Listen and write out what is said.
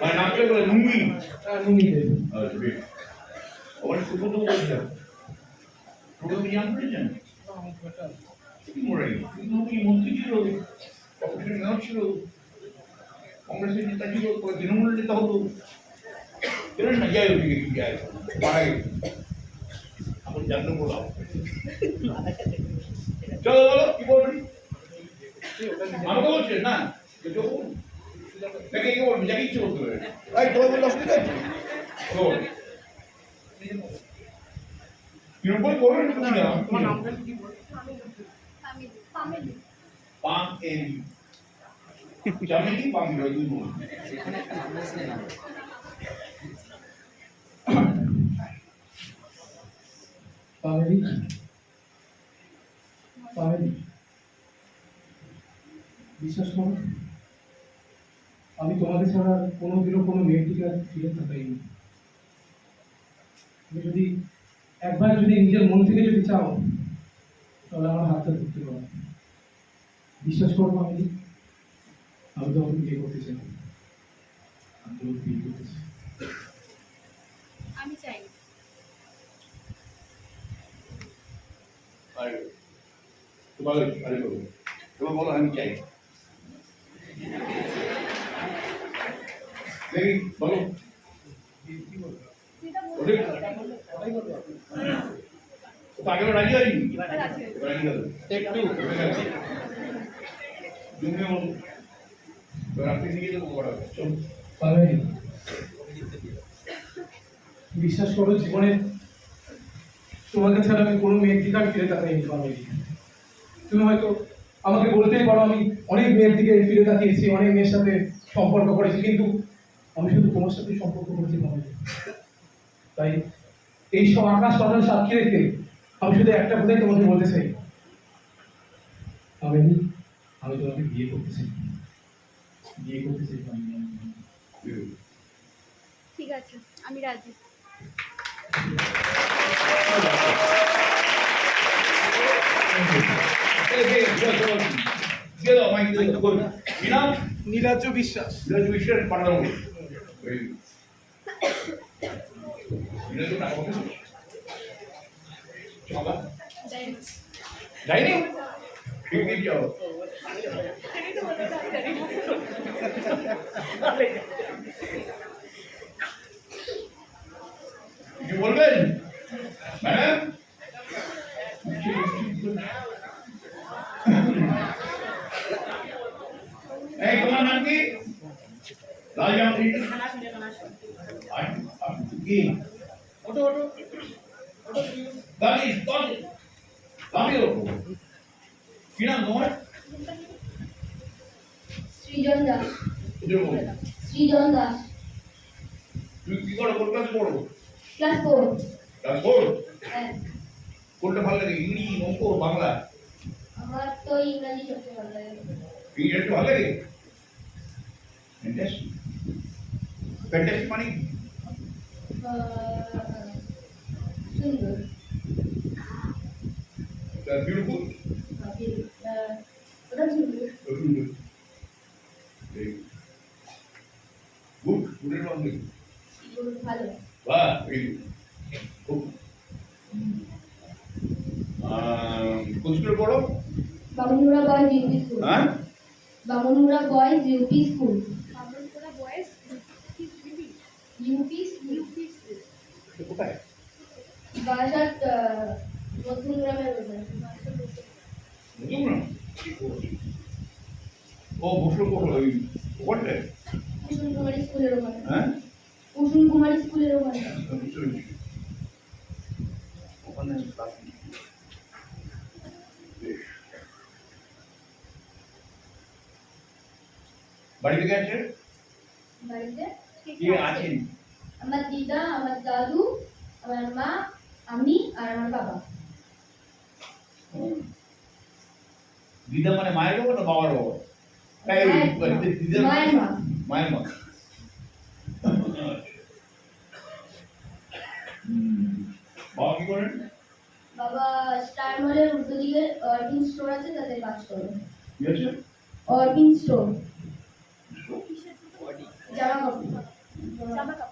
মানে নামটা বলে নুঙ্গি নুঙ্গি আচ্ছা বেশ ওখানে সুব্রত বলছিলাম। সুব্রত কি নাম করেছেন কি মোড়াই মন্ত্রী ছিল? কংগ্রেসের মেয়র ছিল? কংগ্রেসের নেতা ছিল? তৃণমূলের নেতা হতো? জানেন না যাই ওদিকে কি যায় মারা গেছে। জানতে বললাম। চলো বলো কি বলবেন? আমাকে বলছেন না। তাকে কি বলবেন যাকে ইচ্ছে করতে পারে এই তোমার বললে অসুবিধা আছে বল। কীরকম করবেন নামটা কি পাম এলি চামেলি পাম বোন পাবেলি পাবেলি বিশ্বাস করো। আমি তোমাদের ছাড়া কোনোদিনও কোনো মেয়ের দিকে আর ফিরে তাকাইনি। তুমি যদি একবার যদি নিজের মন থেকে যদি চাও তাহলে আমার হাতটা ধরতে পারো। বিশ্বাস করো আমি আমি তোমাকে বিয়ে করতে চাই। আমি তোমাকে বিয়ে করতে চাই। আমি চাই। আরে তোমার আরে বলো তোমার বলো আমি চাই। আগে রাজি চল। বিশ্বাস করো, জীবনে তোমাকে ছাড়া আমি কোনো মেয়ের দিকে আর ফিরে তাকাইনি তুমি হয়তো আমাকে বলতেই পারো, আমি অনেক মেয়ের দিকে ফিরে তাকিয়েছি, অনেক মেয়ের সাথে সম্পর্ক করেছি, কিন্তু আমি শুধু তোমার সাথে সম্পর্ক করেছি পাবেনি তাই এই সব আকাশ পাতাল সাক্ষী রেখে আমি শুধু একটা কথাই তোমাকে বলতে চাই। পাবেনি আমি তোমাকে বিয়ে করতে চাই। বিয়ে করতে চাই ঠিক আছে আমি রাজি। নীলাদ্র বিশ্বাস। যাইনি ঠিক ঠিক যাও কি বলবেন? ম্যাডাম? এই তোমার নাম কি ওটো ওটো দাঁড়ি দাঁড়ি। দাঁড়িয়ে ওঠো। কি নাম তোমার? সৃজন দাস। সৃজন দাস। তুমি কি করো? কোন ক্লাসে পড়ো? Class four. Class four? হ্যাঁ। কোনটা ভালো লাগে? ইংরেজি অঙ্ক বাংলা? আমার তো ইংরাজি সবচেয়ে ভালো লাগে। ইংরেজি ভালো লাগে? ফ্যান্টাস্টিক ফ্যান্টাস্টিক মানে সুন্দর বিউটিফুল ওটা সুন্দর গুড গুডের রং সুন্দর, ভালো বাহ ভেরি খুব কোন স্কুলে পড়ো? বামুনুরা বয়েজ ইউপি স্কুল হ্যাঁ? বামুনুরা বয়েজ ইউপি স্কুল ও বসল পড়ল ওই ওখানটায়? কুসুম কুমারী স্কুলের ওখানে। হ্যাঁ? কুসুম কুমারী স্কুলের ওখানে। ওখানে। বাড়িতে কে আছে? বাড়িতে কে আছেন? আমার দিদা আমার দাদু আমার মা আমি আর আমার বাবা। দিদা মানে মায়ের বাবা না বাবার বাবা? এই, মায়ের- মা। বাবা কি করেন? বাবা স্টার মলের উল্টো দিকে স্টোর আছে তাতে কাজ করে। কি আছে? অরবিন স্টোর? জামা কাপড়। জামা কাপড়।